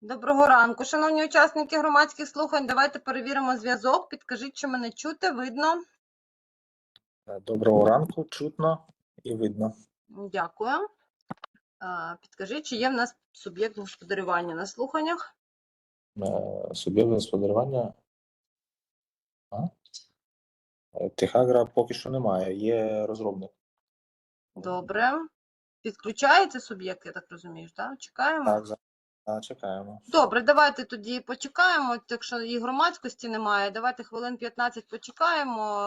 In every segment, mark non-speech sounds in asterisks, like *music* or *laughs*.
Доброго ранку, шановні учасники громадських слухань. Давайте перевіримо зв'язок. Підкажіть, чи мене чути, видно. Е, Доброго ранку, чутно і видно. Дякую. Е, Підкажіть, чи є в нас суб'єкт господарювання на слуханнях? Е, Суб'єкт господарювання. Техагра поки що немає, є розробник. Добре. Підключається суб'єкт, я так розумію, так? Чекаємо. Так, а, чекаємо. Добре, давайте тоді почекаємо. Якщо і громадськості немає, давайте хвилин 15 почекаємо.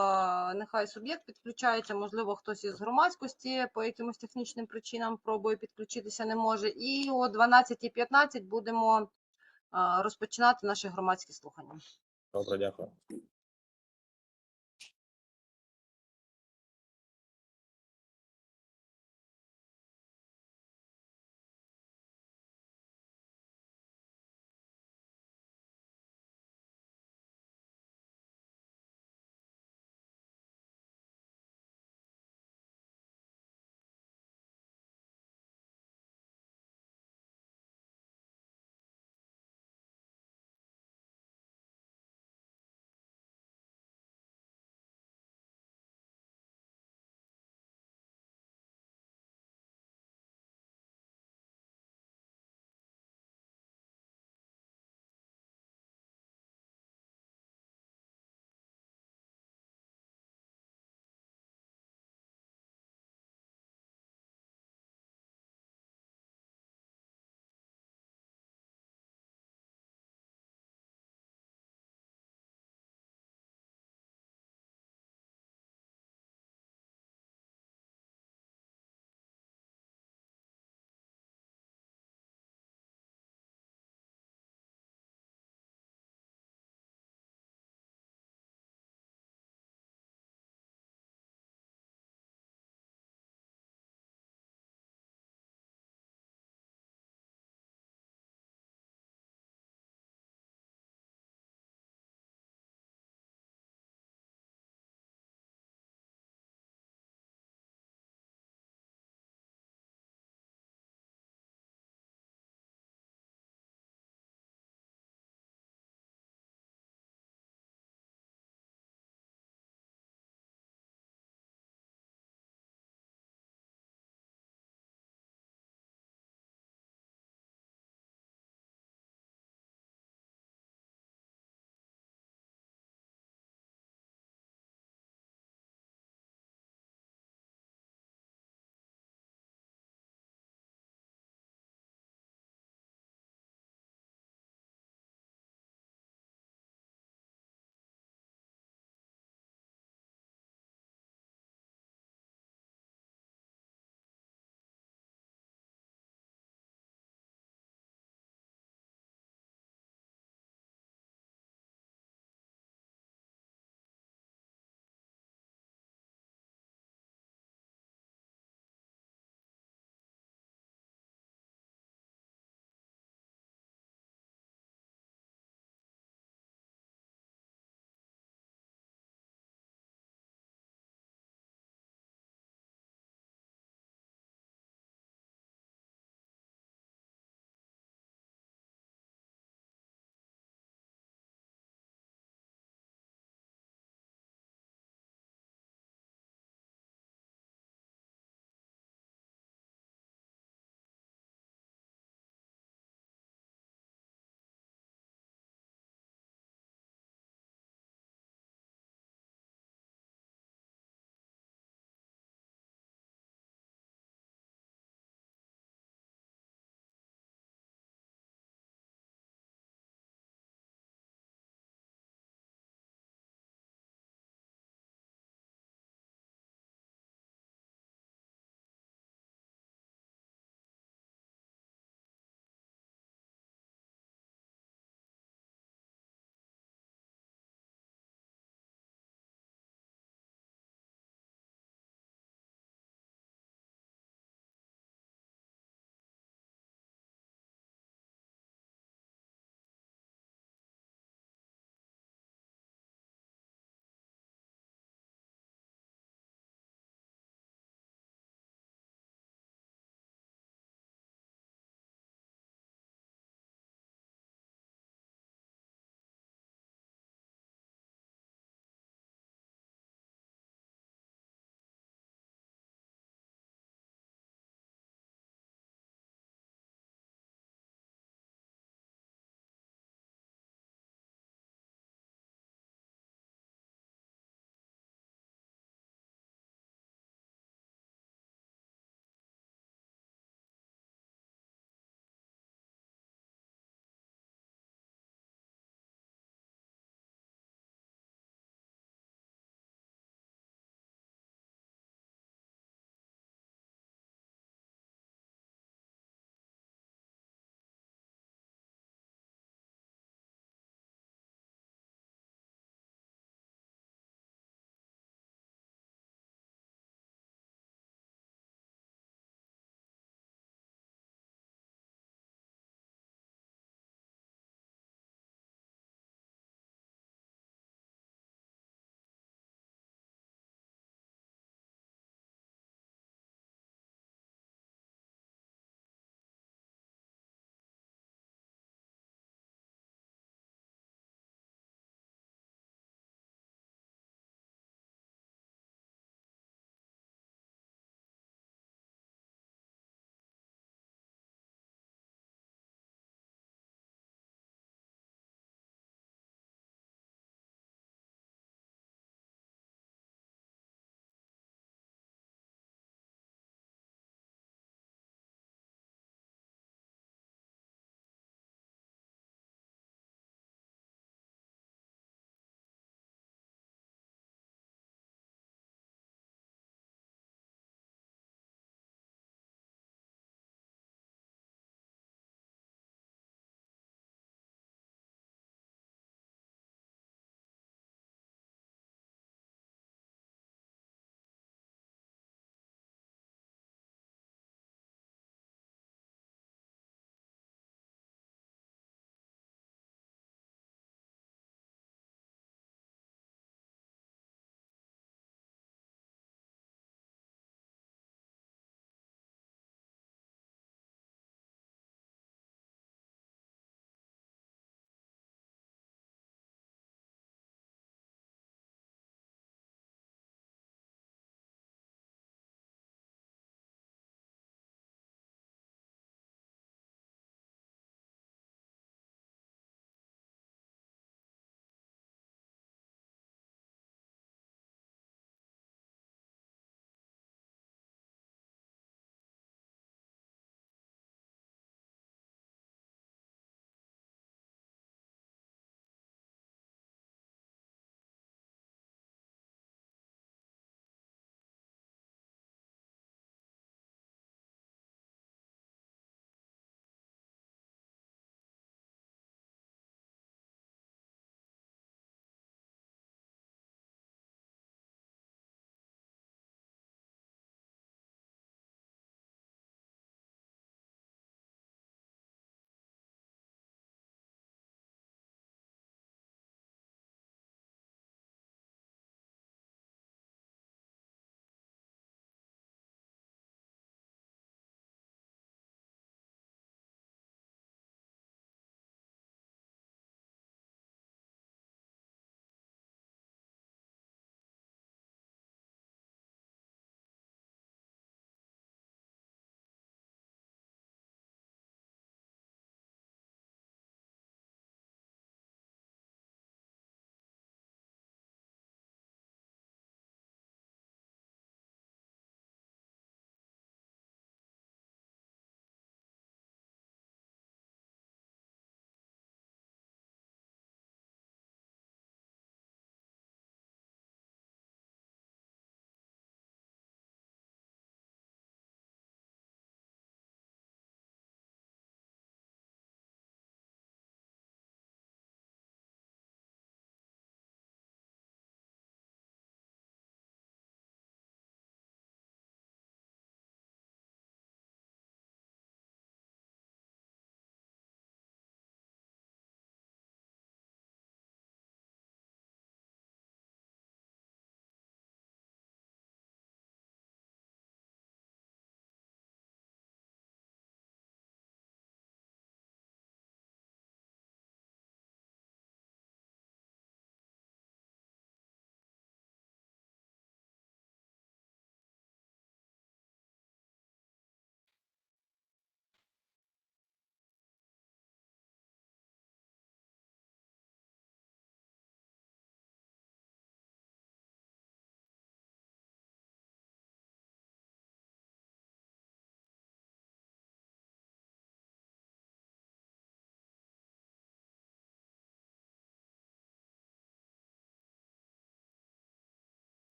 е, Нехай суб'єкт підключається. Можливо, хтось із громадськості по якимось технічним причинам пробує підключитися, не може. І о 12.15 будемо е, розпочинати наші громадські слухання. Добре, дякую.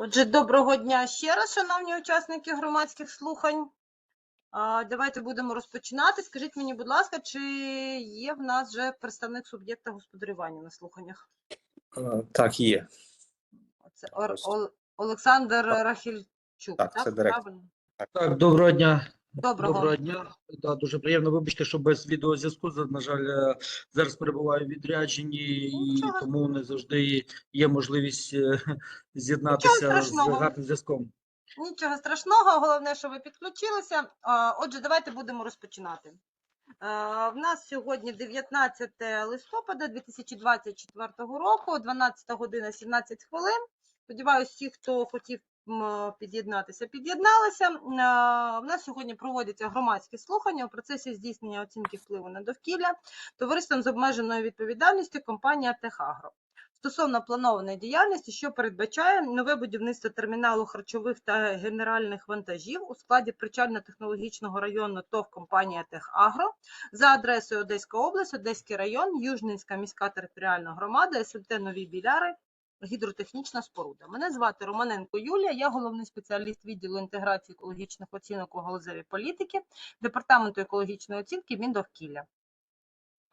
Отже, доброго дня ще раз, шановні учасники громадських слухань. Давайте будемо розпочинати. Скажіть мені, будь ласка, чи є в нас вже представник суб'єкта господарювання на слуханнях? Так, є. Це Ор- Ол- Олександр Рахільчук, Так, так? це директор. Правильно? Так, доброго дня. Доброго. Доброго дня. Да, дуже приємно. Вибачте, що без відеозв'язку. На жаль, е, зараз перебуваю в відрядженні, і тому не завжди є можливість е, *laughs* з'єднатися з гарним зв'язком. Нічого страшного, головне, що ви підключилися. Отже, давайте будемо розпочинати. В нас сьогодні 19 листопада 2024 року, 12 година 17 хвилин. Сподіваюсь, всі, хто хотів під'єднатися, під'єдналися. В нас сьогодні проводяться громадські слухання у процесі здійснення оцінки впливу на довкілля товариством з обмеженою відповідальністю компанія Техагро стосовно планованої діяльності, що передбачає нове будівництво терміналу харчових та генеральних вантажів у складі причально-технологічного району ТОВ компанія Техагро за адресою Одеська область, Одеський район, Южненська міська територіальна громада, СМТ Нові Біляри, гідротехнічна споруда. Мене звати Романенко Юлія, я головний спеціаліст відділу інтеграції екологічних оцінок у галузевій політики, департаменту екологічної оцінки Міндовкілля.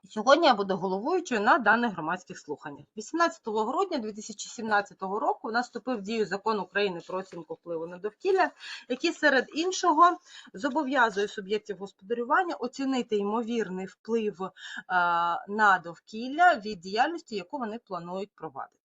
Сьогодні я буду головуючою на даних громадських слуханнях. 18 грудня 2017 року у нас вступив в дію закон України про оцінку впливу на довкілля, який серед іншого зобов'язує суб'єктів господарювання оцінити ймовірний вплив е, на довкілля від діяльності, яку вони планують провадити.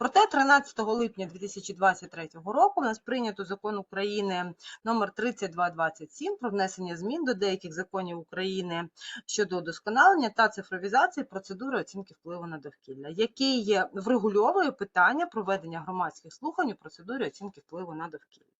Проте 13 липня 2023 року в нас прийнято закон України номер 3227 про внесення змін до деяких законів України щодо удосконалення та цифровізації процедури оцінки впливу на довкілля, який врегульовує питання проведення громадських слухань у процедурі оцінки впливу на довкілля.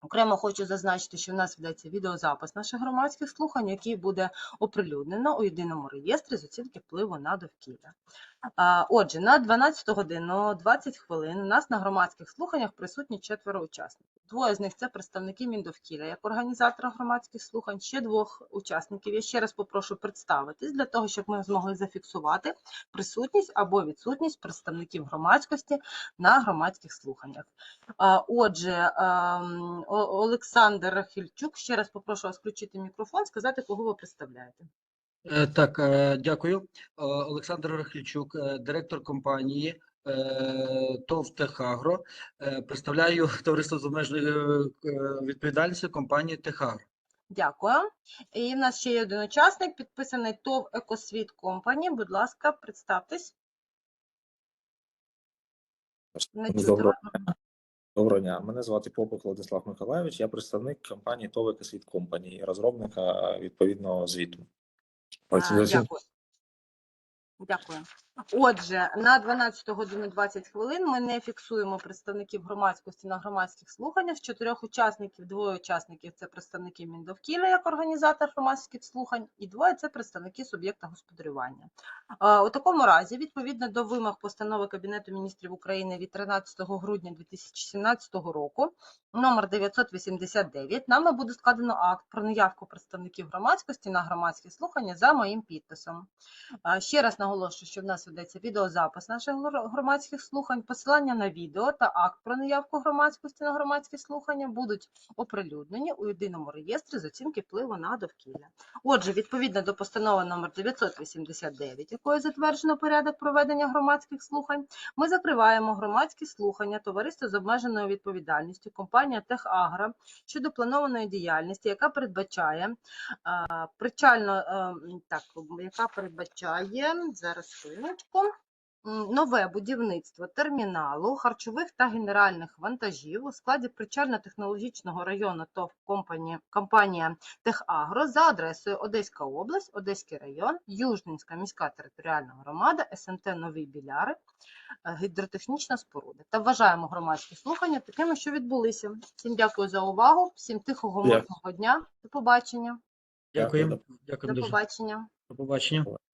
Окремо хочу зазначити, що в нас ведеться відеозапис наших громадських слухань, який буде оприлюднено у єдиному реєстрі з оцінки впливу на довкілля. Отже, на 12 годину 20 хвилин у нас на громадських слуханнях присутні четверо учасників. Двоє з них це представники Міндовкілля як організатора громадських слухань. Ще двох учасників я ще раз попрошу представитись для того, щоб ми змогли зафіксувати присутність або відсутність представників громадськості на громадських слуханнях. Отже, ем, Олександр Рахільчук, ще раз попрошу вас включити мікрофон, сказати, кого ви представляєте. Е, Так, е, дякую. Е, Олександр Рахильчук, е, директор компанії ТОВ Техагро. Представляю товариство з обмеженою відповідальністю компанії Техагро. Дякую. І в нас ще є один учасник, підписаний ТОВ Екосвіт Компані. Будь ласка, представтесь. Не чути Доброго, дня. Мене звати Попик Владислав Миколаєвич, Я представник компанії ТОВ світ Компанії, розробника відповідного звіту. А, Дякую. Дякую. Отже, на 12 годину 20 хвилин ми не фіксуємо представників громадськості на громадських слуханнях. З чотирьох учасників, двоє учасників це представники Міндовкілля як організатор громадських слухань, і двоє це представники суб'єкта господарювання. У такому разі, відповідно до вимог постанови Кабінету міністрів України від 13 грудня 2017 року, номер 989, нами буде складено акт про наявку представників громадськості на громадські слухання за моїм підписом. Ще раз наголошую, що в нас ведеться відеозапис наших громадських слухань. Посилання на відео та акт про наявку громадськості на громадські слухання будуть оприлюднені у єдиному реєстрі з оцінки впливу на довкілля. Отже, відповідно до постанови номер 989, якою затверджено порядок проведення громадських слухань, ми закриваємо громадські слухання товариства з обмеженою відповідальністю компанія Техагра щодо планованої діяльності, яка передбачає причально ем, так, яка передбачає зараз хвилиночку. М, Нове будівництво терміналу харчових та генеральних вантажів у складі причально-технологічного району ТОВ компанія, Техагро за адресою Одеська область, Одеський район, Южненська міська територіальна громада, СМТ Нові Біляри, е, гідротехнічна споруда. Та вважаємо громадські слухання такими, що відбулися. Всім дякую за увагу, всім тихого мирного дня. До побачення. Дякую. До побачення. До побачення.